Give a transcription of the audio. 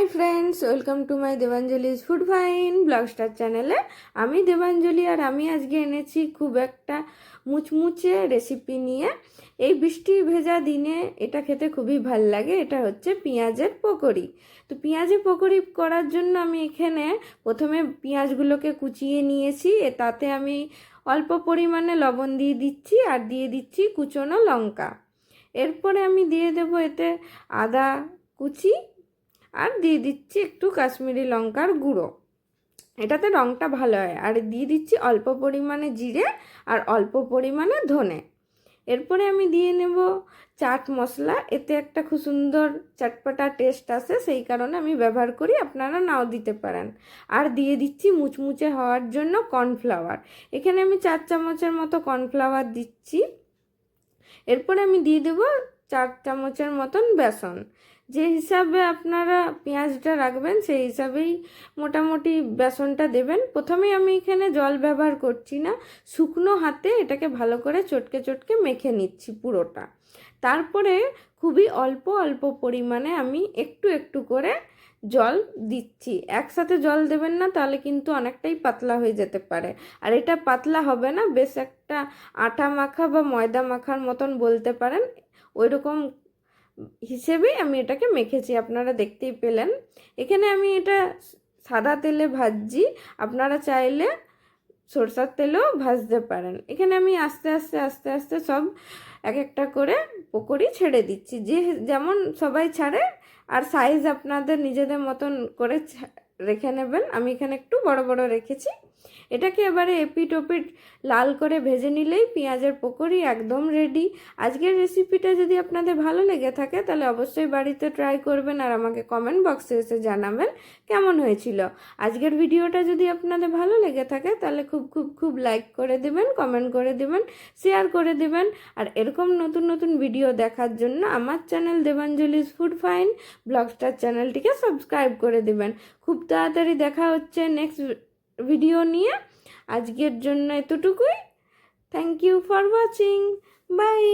Hi friends, welcome to my Debanjali's food fine blogstar চ্যানেলে। আমি দেবাঞ্জলি আর আমি আজকে এনেছি খুব একটা মুচমুচে রেসিপি নিয়ে। এই বৃষ্টি ভেজা দিনে এটা খেতে খুবই ভালো লাগে, এটা হচ্ছে পেঁয়াজের পকোড়ি। তো পেঁয়াজের পকোড়ি করার জন্য আমি এখানে প্রথমে পেঁয়াজগুলোকে কুচিয়ে নিয়েছি তাতে আমি অল্প পরিমাণে লবণ দিয়ে দিচ্ছি আর দিয়ে দিচ্ছি কুচনো লঙ্কা। এরপরে আমি দিয়ে দেবো এতে আদা কুচি আর দিয়ে দিচ্ছি একটু কাশ্মীরি লঙ্কার গুঁড়ো। এটাতে রঙটা ভালো হয়। আর দিয়ে দিচ্ছি অল্প পরিমাণে জিরে আর অল্প পরিমাণে ধনে। এরপরে আমি দিয়ে নেব চাট মশলা। এতে একটা খুব সুন্দর চটপটা টেস্ট আসে, সেই কারণে আমি ব্যবহার করি। আপনারা নাও দিতে পারেন। আর দিয়ে দিচ্ছি মুচমুচে হওয়ার জন্য কর্নফ্লাওয়ার। এখানে আমি চার চামচের মতো কর্নফ্লাওয়ার দিচ্ছি। এরপরে আমি দিয়ে দেবো চার চামচের মতন বেসন। যে হিসাবে আপনারা পেঁয়াজটা রাখবেন, সেই হিসাবেই মোটামুটি বেসনটা দেবেন। প্রথমে আমি এখানে জল ব্যবহার করছি না, শুকনো হাতে এটাকে ভালো করে চটকে চটকে মেখে নিচ্ছি পুরোটা। তারপরে খুবই অল্প অল্প পরিমাণে আমি একটু একটু করে জল দিচ্ছি। একসাথে জল দেবেন না, তাহলে কিন্তু অনেকটাই পাতলা হয়ে যেতে পারে। আর এটা পাতলা হবে না, বেশ একটা আটা মাখা বা ময়দা মাখার মতন বলতে পারেন। ওই রকম হিসেবেই আমি এটাকে মেখেছি, আপনারা দেখতেই পেলেন। এখানে আমি এটা সাদা তেলে ভাজছি, আপনারা চাইলে সরষার তেলেও ভাজতে পারেন। এখানে আমি আস্তে আস্তে আস্তে আস্তে সব এক একটা করে পকোড়ি ছেড়ে দিচ্ছি। যে যেমন সবাই ছাড়ে, আর সাইজ আপনাদের নিজেদের মতন করে রেখে নেবেন। আমি এখানে একটু বড় বড় রেখেছি। এটাকে এবারে এপিট ওপিট লাল করে ভেজে নিলেই পেঁয়াজের পকোড়ি একদম রেডি আজকের রেসিপিটা যদি আপনাদের ভালো লেগে থাকে, তাহলে অবশ্যই বাড়িতে ট্রাই করবেন আর আমাকে কমেন্ট বক্সে এসে জানাবেন কেমন হয়েছিল। আজকের ভিডিওটা যদি আপনাদের ভালো লেগে থাকে, তাহলে খুব খুব খুব লাইক করে দেবেন কমেন্ট করে দেবেন শেয়ার করে দেবেন। আর এরকম নতুন নতুন ভিডিও দেখার জন্য আমার channel Debanjali's food fine blogstar চ্যানেলটিকে সাবস্ক্রাইব করে দেবেন। খুব তাড়াতাড়ি দেখা হচ্ছে নেক্সট ভিডিও নিয়ে আজকের জন্য এতটুকুই। Thank you for watching bye